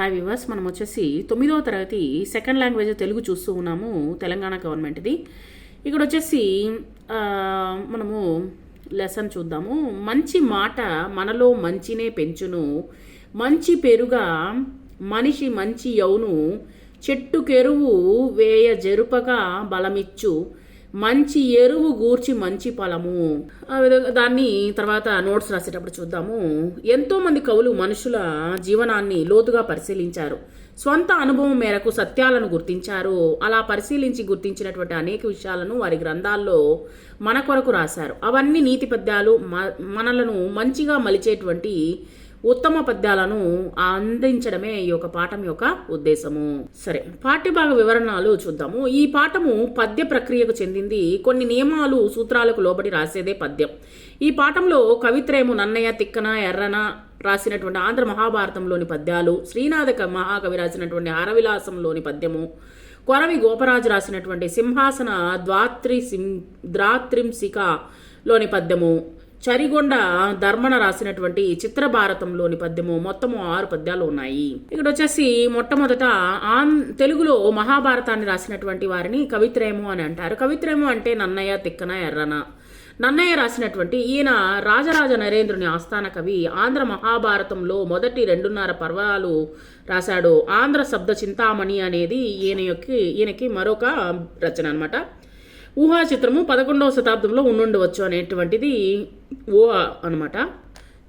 Hi viewers మనం వచ్చేసి తొమ్మిదవ తరగతి సెకండ్ లాంగ్వేజ్ తెలుగు చూస్తూ ఉన్నాము తెలంగాణ గవర్నమెంట్ది ఇక్కడ వచ్చేసి మనము లెసన్ చూద్దాము. మంచి మాట మనలో మంచినే పెంచును. మంచి పెరుగా మనిషి మంచి యౌను. చెట్టుకెరువు వేయ జరుపగా బలమిచ్చు. మంచి ఎరువు గూర్చి మంచి ఫలము. ఆ విధంగా దాన్ని తర్వాత నోట్స్ రాసేటప్పుడు చూద్దాము. ఎంతోమంది కవులు మనుషుల జీవనాన్ని లోతుగా పరిశీలించారు. స్వంత అనుభవం మేరకు సత్యాలను గుర్తించారు. అలా పరిశీలించి గుర్తించినటువంటి అనేక విషయాలను వారి గ్రంథాల్లో మన కొరకు రాశారు. అవన్నీ నీతి పద్యాలు మ- మనలను మంచిగా మలిచేటువంటి ఉత్తమ పద్యాలను అందించడమే ఈ యొక్క పాఠం యొక్క ఉద్దేశము. సరే పాఠ్యభాగ వివరణలు చూద్దాము. ఈ పాఠము పద్య ప్రక్రియకు చెందింది. కొన్ని నియమాలు సూత్రాలకు లోబడి రాసేదే పద్యం. ఈ పాఠంలో కవిత్రయము నన్నయ్య తిక్కన ఎర్రన రాసినటువంటి ఆంధ్ర మహాభారతంలోని పద్యాలు శ్రీనాథ మహాకవి రాసినటువంటి హరవిలాసంలోని పద్యము కొరవి గోపరాజు రాసినటువంటి సింహాసన ద్వాత్రి సిం ద్రాత్రింశికలోని పద్యము చరిగొండ ధర్మన రాసినటువంటి చిత్రభారతంలోని పద్యము మొత్తము ఆరు పద్యాలు ఉన్నాయి. ఇక్కడ వచ్చేసి మొట్టమొదట ఆన్ తెలుగులో మహాభారతాన్ని రాసినటువంటి వారిని కవిత్రయము అని అంటారు. కవిత్రయము అంటే నన్నయ్య తిక్కన ఎర్రన. నన్నయ్య రాసినటువంటి ఈయన రాజరాజ నరేంద్రుని ఆస్థాన కవి ఆంధ్ర మహాభారతంలో మొదటి రెండున్నర పర్వాలు రాశాడు. ఆంధ్ర శబ్ద చింతామణి అనేది ఈయన యొక్క ఈయనకి మరొక రచన అనమాట ఊహా చిత్రము పదకొండవ శతాబ్దంలో ఉండుండవచ్చు అనేటువంటిది ఓ అనమాట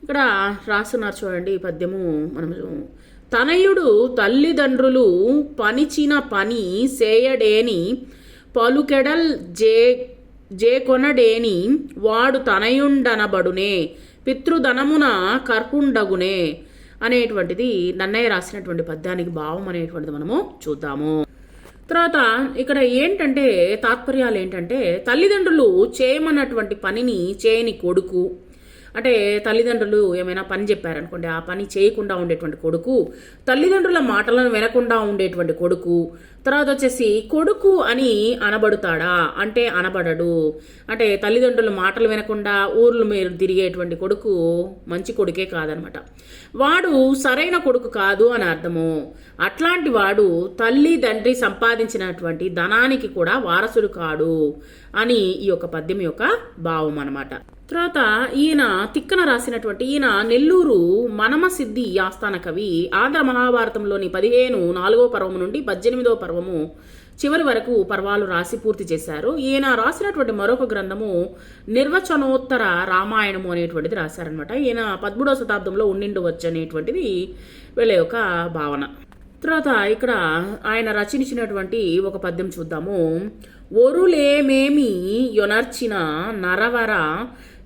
ఇక్కడ రాస్తున్నారు చూడండి ఈ పద్యము మనము. తనయుడు తల్లిదండ్రులు పనిచిన పని సేయడేని పలుకెడల్ జే జేకొనడేని వాడు తనయుండనబడునే పితృధనమున కర్పుండగునే అనేటువంటిది నన్నయ్య రాసినటువంటి పద్యానికి భావం అనేటువంటిది మనము చూద్దాము. తర్వాత ఇక్కడ ఏంటంటే తాత్పర్యాలు ఏంటంటే తల్లిదండ్రులు చేయమన్నటువంటి పనిని చేయని కొడుకు అంటే తల్లిదండ్రులు ఏమైనా పని చెప్పారనుకోండి ఆ పని చేయకుండా ఉండేటువంటి కొడుకు తల్లిదండ్రుల మాటలను వినకుండా ఉండేటువంటి కొడుకు తర్వాత వచ్చేసి కొడుకు అని అనబడుతాడా? అంటే అనబడడు. అంటే తల్లిదండ్రుల మాటలు వినకుండా ఊర్లు మీరు తిరిగేటువంటి కొడుకు మంచి కొడుకే కాదనమాట. వాడు సరైన కొడుకు కాదు అని అర్థము. అట్లాంటి వాడు తల్లి తండ్రి సంపాదించినటువంటి ధనానికి కూడా వారసుడు కాడు అని ఈ యొక్క పద్యం యొక్క భావం అనమాట తర్వాత ఈయన తిక్కన రాసినటువంటి ఈయన నెల్లూరు మనమసిద్ధి ఆస్థాన కవి ఆంధ్ర మహాభారతంలోని పదిహేను నాలుగో పర్వము నుండి పద్దెనిమిదో పర్వము చివరి వరకు పర్వాలు రాసి పూర్తి చేశారు. ఈయన రాసినటువంటి మరొక గ్రంథము నిర్వచనోత్తర రామాయణము అనేటువంటిది రాశారనమాట ఈయన పదమూడవ శతాబ్దంలో ఉండిండవచ్చు అనేటువంటిది వీళ్ళ యొక్క భావన. తర్వాత ఇక్కడ ఆయన రచించినటువంటి ఒక పద్యం చూద్దాము. ఒరులేమేమి యొనర్చిన నరవర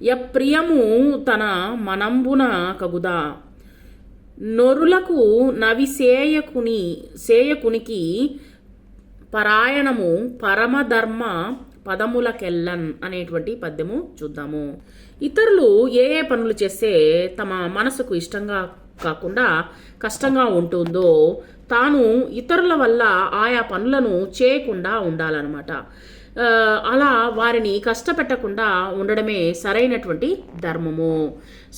యప్రియము తన మనంబున కగుదా. నొరులకు నవిసేయకుని సేయకునికి పరాయణము పరమధర్మ పదములకెల్లన్ అనేటువంటి పద్యము చూద్దాము. ఇతరులు ఏ ఏ పనులు చేస్తే తమ మనసుకు ఇష్టంగా కాకుండా కష్టంగా ఉంటుందో తాను ఇతరుల వల్ల ఆయా పనులను చేయకుండా ఉండాలన్నమాట. అలా వారిని కష్టపెట్టకుండా ఉండడమే సరైనటువంటి ధర్మము.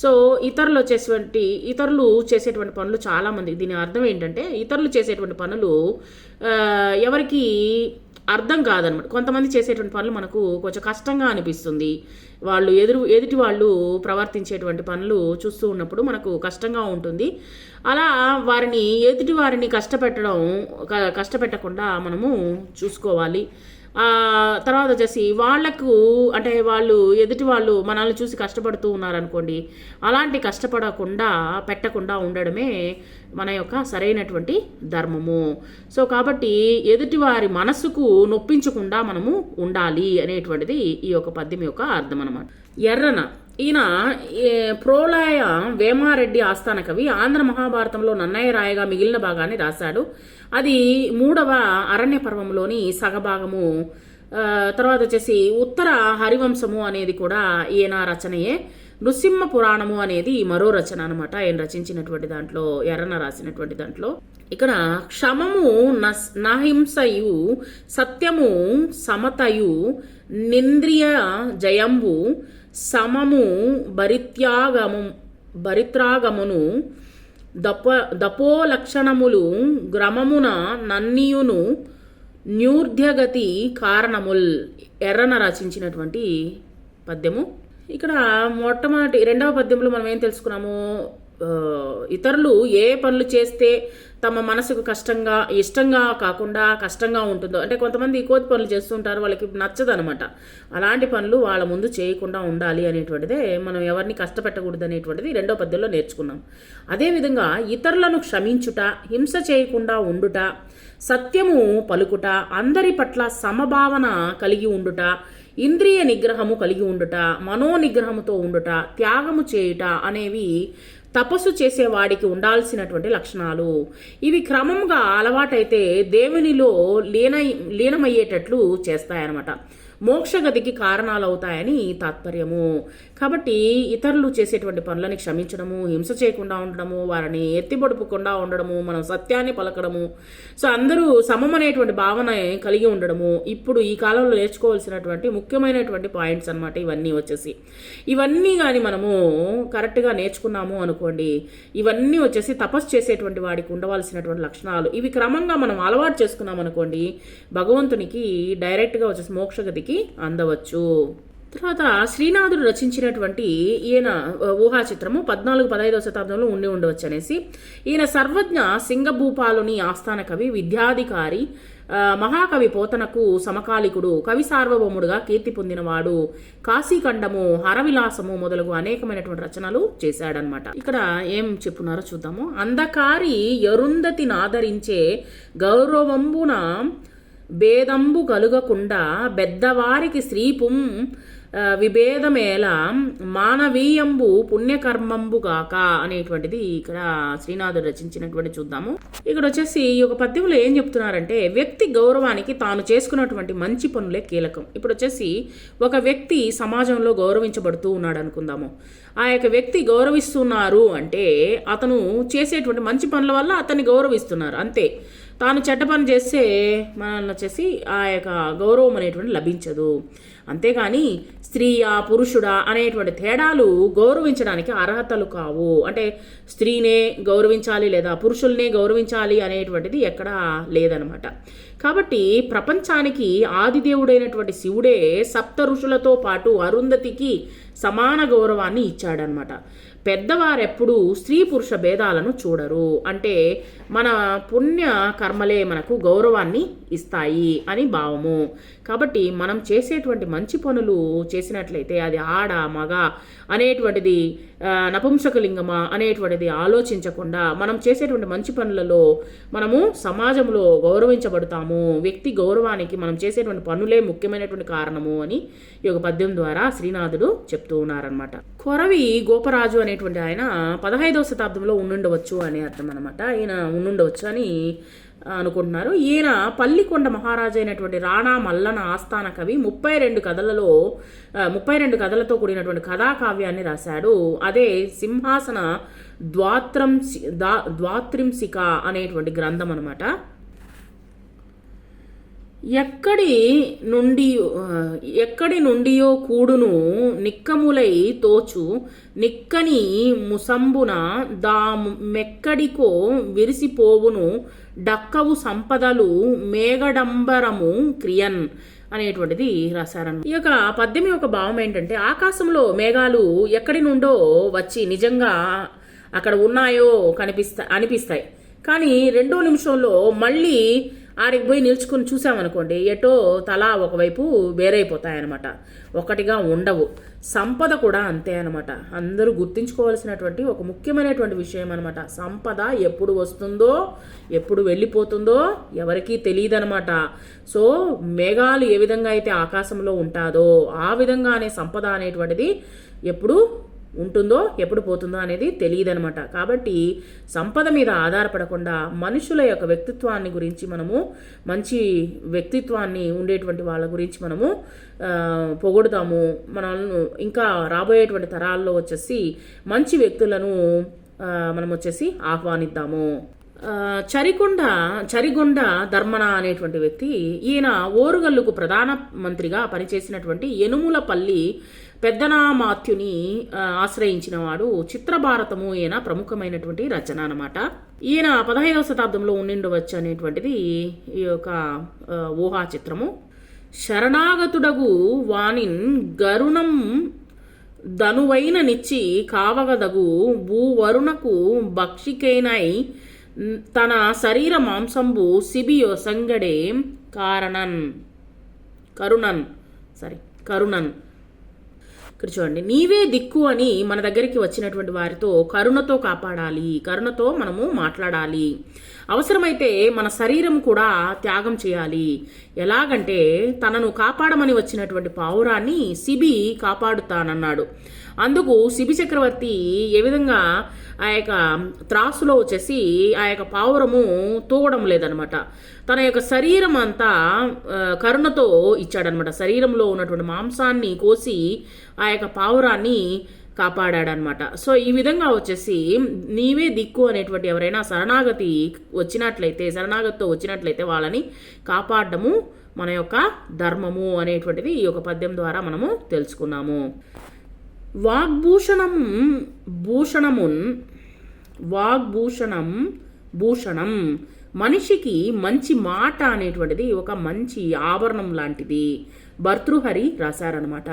సో ఇతరులు వచ్చేటువంటి ఇతరులు చేసేటువంటి పనులు చాలామంది దీని అర్థం ఏంటంటే ఇతరులు చేసేటువంటి పనులు ఎవరికి అర్థం కాదనమాట. కొంతమంది చేసేటువంటి పనులు మనకు కొంచెం కష్టంగా అనిపిస్తుంది. వాళ్ళు ఎదురు ఎదుటి వాళ్ళు ప్రవర్తించేటువంటి పనులు చూస్తూ ఉన్నప్పుడు మనకు కష్టంగా ఉంటుంది. అలా వారిని ఎదుటి వారిని కష్టపెట్టడం కష్టపెట్టకుండా మనము చూసుకోవాలి. తర్వాత వచ్చేసి వాళ్ళకు అంటే వాళ్ళు ఎదుటి వాళ్ళు మనల్ని చూసి కష్టపడుతూ ఉన్నారనుకోండి అలాంటి కష్టపడకుండా పెట్టకుండా ఉండడమే మన యొక్క సరైనటువంటి ధర్మము. సో కాబట్టి ఎదుటి వారి మనసుకు నొప్పించకుండా మనము ఉండాలి అనేటువంటిది ఈ యొక్క పద్యం యొక్క అర్థం అనమాట ఎర్రన ఈయన ఏ, ప్రోలయ వేమారెడ్డి ఆస్థాన కవి ఆంధ్ర మహాభారతంలో నన్నయ్య రాయగా మిగిలిన భాగాన్ని రాశాడు. అది మూడవ అరణ్య పర్వంలోని సగభాగము. తర్వాత వచ్చేసి ఉత్తర హరివంశము అనేది కూడా ఈయన రచనయే. నృసింహ పురాణము అనేది మరో రచన అనమాట ఆయన రచించినటువంటి దాంట్లో ఎర్రన రాసినటువంటి దాంట్లో. ఇక్కడ క్షమము నస్- నహింసయు సత్యము సమతయు నింద్రియ జయంబు సమము భరిత్యాగము భరిత్రాగమును దప దపోలక్షణములు గ్రమమున నన్నియును న్యూర్ధ్యగతి కారణముల్ ఎర్రన రచించినటువంటి పద్యము. ఇక్కడ మొట్టమొదటి రెండవ పద్యంలో మనం ఏం తెలుసుకున్నాము? ఇతరులు ఏ పనులు చేస్తే తమ మనసుకు కష్టంగా ఇష్టంగా కాకుండా కష్టంగా ఉంటుందో. అంటే కొంతమంది కోతి పనులు చేస్తుంటారు వాళ్ళకి నచ్చదనమాట. అలాంటి పనులు వాళ్ళ ముందు చేయకుండా ఉండాలి అనేటువంటిదే మనం ఎవరిని కష్టపెట్టకూడదు అనేటువంటిది రెండో పద్యంలో నేర్చుకున్నాం. అదేవిధంగా ఇతరులను క్షమించుట హింస చేయకుండా ఉండుట సత్యము పలుకుట అందరి పట్ల సమభావన కలిగి ఉండుట ఇంద్రియ నిగ్రహము కలిగి ఉండుట మనో నిగ్రహముతో ఉండుట త్యాగము చేయుట అనేవి తపస్సు చేసేవాడికి ఉండాల్సినటువంటి లక్షణాలు. ఇవి క్రమంగా అలవాటైతే దేవునిలో లీన లీనమయ్యేటట్లు చేస్తాయన్నమాట. మోక్షగతికి కారణాలు అవుతాయని తాత్పర్యము. కాబట్టి ఇతరులు చేసేటువంటి పనులని క్షమించడము హింస చేయకుండా ఉండడము వారిని ఎత్తిపడుపుకుండా ఉండడము మనం సత్యాన్ని పలకడము. సో అందరూ సమమనేటువంటి భావన కలిగి ఉండడము. ఇప్పుడు ఈ కాలంలో నేర్చుకోవాల్సినటువంటి ముఖ్యమైనటువంటి పాయింట్స్ అన్నమాట ఇవన్నీ వచ్చేసి. ఇవన్నీ కానీ మనము కరెక్ట్గా నేర్చుకున్నాము అనుకోండి ఇవన్నీ వచ్చేసి తపస్సు చేసేటువంటి వాడికి ఉండవలసినటువంటి లక్షణాలు. ఇవి క్రమంగా మనం అలవాటు చేసుకున్నాం అనుకోండి భగవంతునికి డైరెక్ట్గా వచ్చేసి మోక్షగతికి అందవచ్చు. తర్వాత శ్రీనాథుడు రచించినటువంటి ఈయన ఊహా చిత్రము పద్నాలుగు పదహైదవ శతాబ్దంలో ఉండి ఉండవచ్చు అనేసి. ఈయన సర్వజ్ఞ సింగభూపాలుని ఆస్థాన కవి విద్యాధికారి మహాకవి పోతనకు సమకాలికుడు కవి సార్వభౌముడుగా కీర్తి పొందినవాడు. కాశీఖండము హరవిలాసము మొదలగు అనేకమైనటువంటి రచనలు చేశాడనమాట ఇక్కడ ఏం చెప్పున్నారో చూద్దాము. అంధకారి యరుంధతి ఆదరించే గౌరవంబున భేదంబు కలుగకుండా పెద్దవారికి స్త్రీపుం విభేదమేలా మానవీయంబు పుణ్యకర్మంబు కాక అనేటువంటిది ఇక్కడ శ్రీనాథుడు రచించినటువంటి చూద్దాము. ఇక్కడ వచ్చేసి ఈ యొక్క పద్యంలో ఏం చెప్తున్నారంటే వ్యక్తి గౌరవానికి తాను చేసుకున్నటువంటి మంచి పనులే కీలకం. ఇప్పుడు వచ్చేసి ఒక వ్యక్తి సమాజంలో గౌరవించబడుతూ ఉన్నాడు అనుకుందాము ఆ యొక్క వ్యక్తి గౌరవిస్తున్నారు అంటే అతను చేసేటువంటి మంచి పనుల వల్ల అతన్ని గౌరవిస్తున్నారు అంతే. తాను చెడ్డ పని చేస్తే మనల్ని వచ్చేసి ఆ యొక్క గౌరవం అనేటువంటి లభించదు. అంతేగాని స్త్రీయా పురుషుడా అనేటువంటి తేడాలు గౌరవించడానికి అర్హతలు కావు. అంటే స్త్రీనే గౌరవించాలి లేదా పురుషుల్నే గౌరవించాలి అనేటువంటిది ఎక్కడా లేదనమాట. కాబట్టి ప్రపంచానికి ఆదిదేవుడైనటువంటి శివుడే సప్త ఋషులతో పాటు అరుంధతికి సమాన గౌరవాన్ని ఇచ్చాడనమాట. పెద్దవారెప్పుడు స్త్రీ పురుష భేదాలను చూడరు. అంటే మన పుణ్య కర్మలే మనకు గౌరవాన్ని ఇస్తాయి అని భావము. కాబట్టి మనం చేసేటువంటి మంచి పనులు చేసినట్లయితే అది ఆడ మగ అనేటువంటిది నపుంసకలింగమా అనేటువంటిది ఆలోచించకుండా మనం చేసేటువంటి మంచి పనులలో మనము సమాజంలో గౌరవించబడతాము. వ్యక్తి గౌరవానికి మనం చేసేటువంటి పనులే ముఖ్యమైనటువంటి కారణము అని ఈ యొక్క పద్యం ద్వారా శ్రీనాథుడు చెప్తూ ఉన్నారనమాట కొరవి గోపరాజు అనేటువంటి ఆయన పదహైదవ శతాబ్దంలో ఉండుండవచ్చు అనే అర్థం అనమాట ఈయన ఉండుండవచ్చు అని అనుకుంటున్నారు. ఈయన పల్లికొండ మహారాజు అయినటువంటి రాణా మల్లన ఆస్థాన కవి ముప్పై రెండు కథలలో ముప్పై రెండు కథలతో కూడినటువంటి కథాకావ్యాన్ని రాశాడు. అదే సింహాసన ద్వాత్రం ద్వాత్రింసిక అనేటువంటి గ్రంథం అనమాట ఎక్కడి నుండి ఎక్కడి నుండియో కూడును నిక్కములై తోచు నిక్కని ముసంబున దా మెక్కడికో విరిసిపోవును డక్కవు సంపదలు మేఘడంబరము క్రియన్ అనేటువంటిది రాశారన్న ఈ యొక్క పద్యం యొక్క భావం ఏంటంటే ఆకాశంలో మేఘాలు ఎక్కడి నుండో వచ్చి నిజంగా అక్కడ ఉన్నాయో కనిపిస్తా అనిపిస్తాయి. కానీ రెండో నిమిషంలో మళ్ళీ ఆడికి పోయి నిల్చుకుని చూసామనుకోండి ఎటో తలా ఒకవైపు వేరైపోతాయన్నమాట. ఒకటిగా ఉండవు. సంపద కూడా అంతే అనమాట అందరూ గుర్తుంచుకోవాల్సినటువంటి ఒక ముఖ్యమైనటువంటి విషయం అనమాట సంపద ఎప్పుడు వస్తుందో ఎప్పుడు వెళ్ళిపోతుందో ఎవరికీ తెలియదనమాట సో మేఘాలు ఏ విధంగా అయితే ఆకాశంలో ఉంటాదో ఆ విధంగానే సంపద అనేటువంటిది ఎప్పుడు ఉంటుందో ఎప్పుడు పోతుందో అనేది తెలియదనమాట కాబట్టి సంపద మీద ఆధారపడకుండా మనుషుల యొక్క వ్యక్తిత్వాన్ని గురించి మనము మంచి వ్యక్తిత్వాన్ని ఉండేటువంటి వాళ్ళ గురించి మనము పొగొడుతాము పొగుడుతాము. మనం ఇంకా రాబోయేటువంటి తరాల్లో వచ్చేసి మంచి వ్యక్తులను మనం వచ్చేసి ఆహ్వానిద్దాము. చరికొండ చరిగొండ ధర్మన అనేటువంటి వ్యక్తి ఈయన ఓరుగల్లుకు ప్రధాన మంత్రిగా పనిచేసినటువంటి యనుములపల్లి పెద్దనామాత్యుని ఆశ్రయించిన వాడు చిత్రభారతము ఈయన ప్రముఖమైనటువంటి రచన అనమాట ఈయన పదహైదవ శతాబ్దంలో ఉండిండవచ్చు అనేటువంటిది ఈ యొక్క ఊహా చిత్రము శరణాగతుడగు వానిన్ గరుణం ధనువైన నిచ్చి కావగదగు భూవరుణకు భక్షికైనై తన శరీర మాంసంబు సిబియో సంగడే కారణన్. కరుణన్. సారీ కరుణన్. ఇక్కడ చూడండి. నీవే దిక్కు అని మన దగ్గరికి వచ్చినటువంటి వారితో కరుణతో కాపాడాలి కరుణతో మనము మాట్లాడాలి. అవసరమైతే మన శరీరం కూడా త్యాగం చేయాలి. ఎలాగంటే తనను కాపాడమని వచ్చినటువంటి పావురాన్ని సిబి కాపాడుతానన్నాడు. అందుకు శిబి చక్రవర్తి ఏ విధంగా ఆ యొక్క త్రాసులో వచ్చేసి ఆ యొక్క పావురము తూగడం లేదనమాట. తన యొక్క శరీరం అంతా కరుణతో ఇచ్చాడనమాట. శరీరంలో ఉన్నటువంటి మాంసాన్ని కోసి ఆ యొక్క పావురాన్ని కాపాడాడనమాట. సో ఈ విధంగా వచ్చేసి నీవే దిక్కు అనేటువంటి ఎవరైనా శరణాగతి వచ్చినట్లయితే శరణాగతితో వచ్చినట్లయితే వాళ్ళని కాపాడటము మన యొక్క ధర్మము అనేటువంటిది ఈ యొక్క పద్యం ద్వారా మనము తెలుసుకున్నాము. వాగ్భూషణం భూషణమున్ వాగ్భూషణం భూషణం. మనిషికి మంచి మాట అనేటువంటిది ఒక మంచి ఆభరణం లాంటిది. భర్తృహరి రాశారనమాట